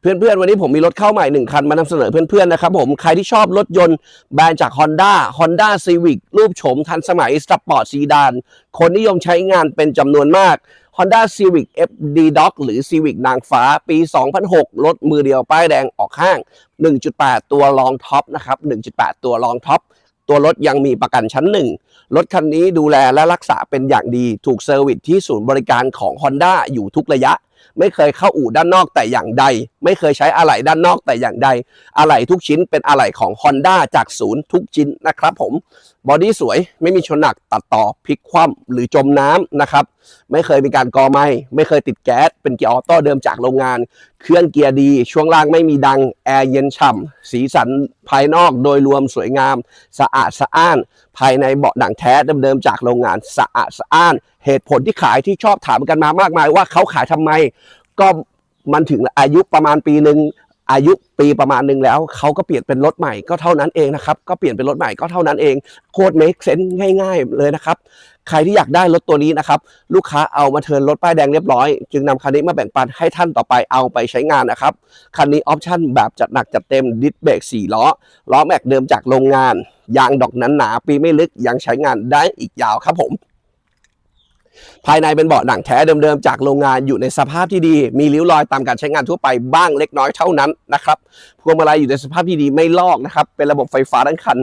เพื่อนๆ วันนี้ผมมีรถเข้าใหม่หนึ่งคันมานำเสนอเพื่อนๆ นะครับผม ใครที่ชอบรถยนต์แบรนด์จาก Honda Honda Civic รูปโฉมทันสมัยสปอร์ตซีดาน คนนิยมใช้งานเป็นจำนวนมาก Honda Civic FD Doc หรือ Civic นางฟ้าปี 2006 รถมือเดียวป้ายแดงออกห้าง 1.8 ตัวรองท็อปนะครับ 1.8 ตัวรองท็อปตัวรถยังมีประกันชั้นหนึ่งรถคันนี้ดูแลและรักษาเป็นอย่างดี ถูกเซอร์วิสที่ศูนย์บริการของ Honda อยู่ทุกระยะไม่เคยเข้าอู่ด้านนอกแต่อย่างใด ไม่เคยใช้อะไหล่ด้านนอกแต่อย่างใด อะไหล่ทุกชิ้นเป็นอะไหล่ของ Honda จากศูนย์ทุกชิ้นนะครับผม บอดี้สวยไม่มีชนหนักตัดต่อพลิกคว่ำหรือจมน้ำนะครับ ไม่เคยมีการกอไหมไม่เคยติดแก๊ส เป็นเกียร์ออโต้เดิมจากโรงงาน เครื่องเกียร์ดี ช่วงล่างไม่มีดัง แอร์เย็นฉ่ำสีสันภายนอกโดยรวมสวยงาม สะอาดสะอ้าน ภายในเบาะหนังแท้เดิมๆจากโรงงานสะอาดสะอ้าน เหตุผลที่ขายที่ชอบถามกันมามากมายว่าเขาขายทำไม ก็มันถึงอายุประมาณปีหนึ่งอายุปีประมาณหนึ่งแล้วเขาก็เปลี่ยนเป็นรถใหม่ก็เท่านั้นเองนะครับก็เปลี่ยนเป็นรถใหม่ก็เท่านั้นเองโคตร make sense ง่าย ๆ เลยนะครับใครที่อยากได้รถตัวนี้นะครับลูกค้าเอามาเทินรถป้ายแดงเรียบร้อย จึงนำคันนี้มาแบ่งปันให้ท่านต่อไปเอาไปใช้งานนะครับคันนี้ออปชั่นแบบจัดหนักจัดเต็มดิสเบรก4ล้อล้อแม็กเดิมจากโรงงาน ยางดอกนั้นหนาปีไม่ลึกยังใช้งานได้อีกยาวครับผม ภายในเป็นเบาะหนังแท้เดิมๆจากโรงงานอยู่ในสภาพที่ดี มีริ้วรอยตามการใช้งานทั่วไปบ้างเล็กน้อยเท่านั้นนะครับพวงมาลัยอยู่ในสภาพที่ดีไม่ลอกนะครับเป็นระบบไฟฟ้าทั้งคัน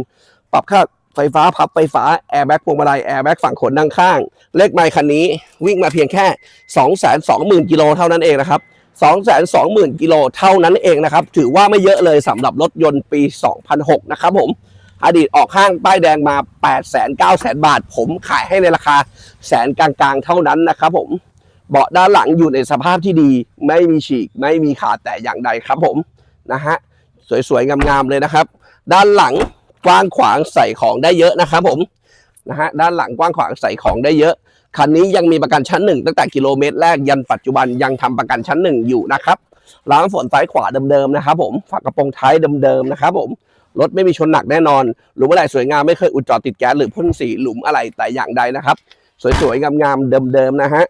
ปรับค่าไฟฟ้าพับไฟฟ้าแอร์แบ็กพวงมาลัยแอร์แบ็กฝั่งขนด้านข้าง เลขไมล์คันนี้วิ่งมาเพียงแค่ 220,000กิโลเท่านั้นเองนะครับ220,000กิโลเท่านั้นเองนะครับ ถือว่าไม่เยอะเลยสำหรับรถยนต์ปี 2006 นะครับผม อดีตออกห้างป้ายแดงมา8 9 0 0 0 0บาท ผมขายให้ในราคาแสนกลางๆ เท่านั้นนะครับผมเบาะด้านหลังอยู่ในสภาพที่ดี ไม่มีฉีก ไม่มีขาดแต่อย่างใดครับผมนะฮะสวยๆงามๆเลยนะครับ ด้านหลังกว้างขวางใส่ของได้เยอะนะครับผมนะฮะด้านหลังกว้างขวางใส่ของได้เยอะคันนี้ยังมีประกันชั้นหนึ่งตั้งแต่กิโลเมตรแรกยันปัจจุบันยังทำประกันชั้นหนึ่งอยู่นะครับล้างฝนซ้ายขวาเดิมๆนะครับผมฝากระโปรงท้ายเดิมๆนะครับผม รถไม่มีชนหนักแน่นอน หลุมอะไรสวยงามไม่เคยอุดจอดติดแก๊สหรือพ่นสีหลุมอะไรแต่อย่างใดนะครับ สวยๆงามๆเดิมๆนะฮะ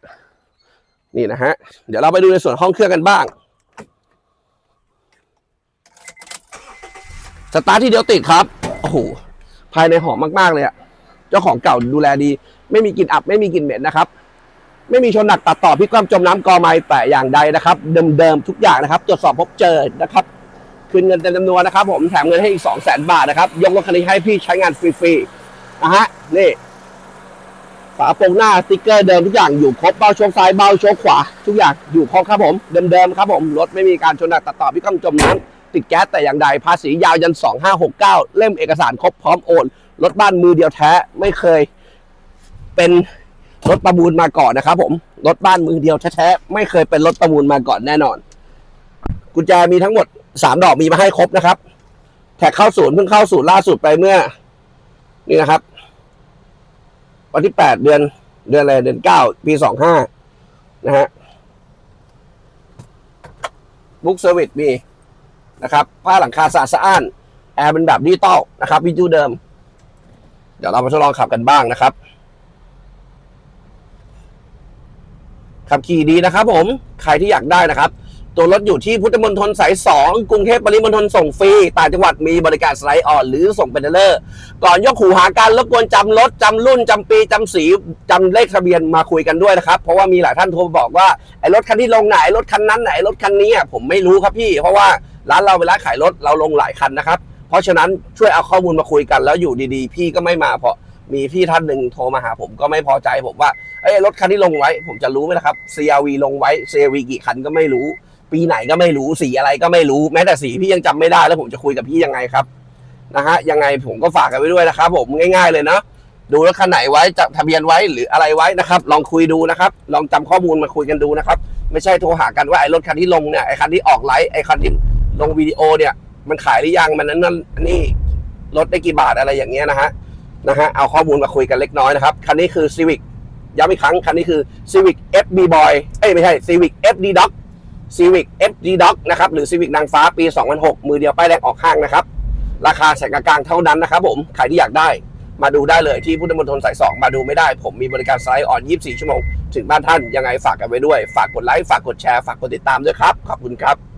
นี่นะฮะเดี๋ยวเราไปดูในส่วนห้องเครื่องกันบ้างสตาร์ทที่เดียวติดครับโอ้โหภายในหอมมากๆเลยอะเจ้าของเก่าดูแลดี ไม่มีกลิ่นอับไม่มีกลิ่นเหม็นนะครับ ไม่มีชนหนักตัดต่อพลิกคว่ำจมน้ำกอไม้แต่อย่างใดนะครับ เดิมๆทุกอย่างนะครับ ตรวจสอบพบเจอนะครับ คืนเงินเต็มจำนวนนะครับผมแถมเงินให้อีก 2 0 0 0 0 0 บาทนะครับ ยกรถคันนี้ให้พี่ใช้งานฟรีๆนะฮะนี่ฝาโปรงหน้าสติ๊กเกอร์เดิมทุกอย่างอยู่ครบเบ้าโชคซ้ายเบ้าโชคขวา ทุกอย่างอยู่ครบครับผมเดิมๆครับผมรถไม่มีการชนหนักตัดต่อพี่ก้องจมน้ำติดแก๊สแต่อย่างใดภาษียาวยัน 2569 เล่มเอกสารครบพร้อมโอนรถบ้านมือเดียวแท้ไม่เคย เป็นรถประมูลมาก่อนนะครับผมรถบ้านมือเดียวแท้ๆไม่เคยเป็นรถประมูลมาก่อนแน่นอนกุญแจมีทั้งหมด สามดอกมีมาให้ครบนะครับ แท็กเข้าศูนย์เพิ่งเข้าศูนย์ล่าสุดไปเมื่อ นี่นะครับ วันที่แปดเดือน เดือนอะไรเดือนเก้าปีสองห้านะฮะบุ๊กเซอร์วิสมีนะครับผ้าหลังคาสะอาดสะอ้านแอร์เป็นแบบดิจิตอลนะครับวิจูเดิม เดี๋ยวเรามาทดลองขับกันบ้างนะครับ ขับขี่ดีนะครับผม ใครที่อยากได้นะครับ ตัวรถอยู่ที่พุทธมณฑลสาย2กรุงเทพปริมณฑลส่งฟรีต่างจังหวัดมีบริการสไลด์ออนหรือส่งเป็นเดลเลอร์ ก่อนยกหูหาการรบกวนจำรถจำรุ่นจำปีจำสีจำเลขทะเบียนมาคุยกันด้วยนะครับ เพราะว่ามีหลายท่านโทรมาบอกว่าไอ้รถคันที่ลงไหนรถคันนั้นไหนรถคันนี้ผมไม่รู้ครับพี่ เพราะว่าร้านเราเป็นร้านขายรถเราลงหลายคันนะครับ เพราะฉะนั้นช่วยเอาข้อมูลมาคุยกันแล้วอยู่ดีๆ พี่ก็ไม่มาเพราะมีพี่ท่านหนึ่งโทรมาหาผมก็ไม่พอใจผมว่าเอ้รถคันที่ลงไว้ ผมจะรู้ไหมล่ะครับ CRV ลงไว้ CRV กี่คันก็ไม่รู้ ปีไหนก็ไม่รู้สีอะไรก็ไม่รู้แม้แต่สีพี่ยังจำไม่ได้แล้วผมจะคุยกับพี่ยังไงครับนะฮะยังไงผมก็ฝากกันไว้ด้วยนะครับ ผมง่าย ๆเลยนะดูรถคันไหนไว้จับทะเบียนไว้หรืออะไรไว้นะครับ ลองคุยดูนะครับ ลองจำข้อมูลมาคุยกันดูนะครับ ไม่ใช่โทรหากันว่าไอ้รถคันที่ลงเนี่ยไอ้คันที่ออกไลฟ์ไอ้คันที่ลงวิดีโอเนี่ย มันขายหรือยังมันนั้นนั่นนี่ลดได้กี่บาทอะไรอย่างเงี้ยนะฮะนะฮะเอาข้อมูลมาคุยกันเล็กน้อยนะครับคันนี้คือ Civic ย้ำอีกครั้งคันนี้คือ Civic FB Boy เอ้ยไม่ใช่ Civic FD Dog Civic FD Doc นะครับหรือ Civic นางฟ้าปี 2006 มือเดียวป้ายแดงออกห้างนะครับ ราคาแสนกลางๆเท่านั้นนะครับผมใครที่อยากได้มาดูได้เลยที่พุทธมณฑลสาย2มาดูไม่ได้ ผมมีบริการไซส์ออน 24 ชั่วโมง ถึงบ้านท่านยังไงฝากกันไว้ด้วย ฝากกดไลค์ ฝากกดแชร์ ฝากกดติดตามด้วยครับ ขอบคุณครับ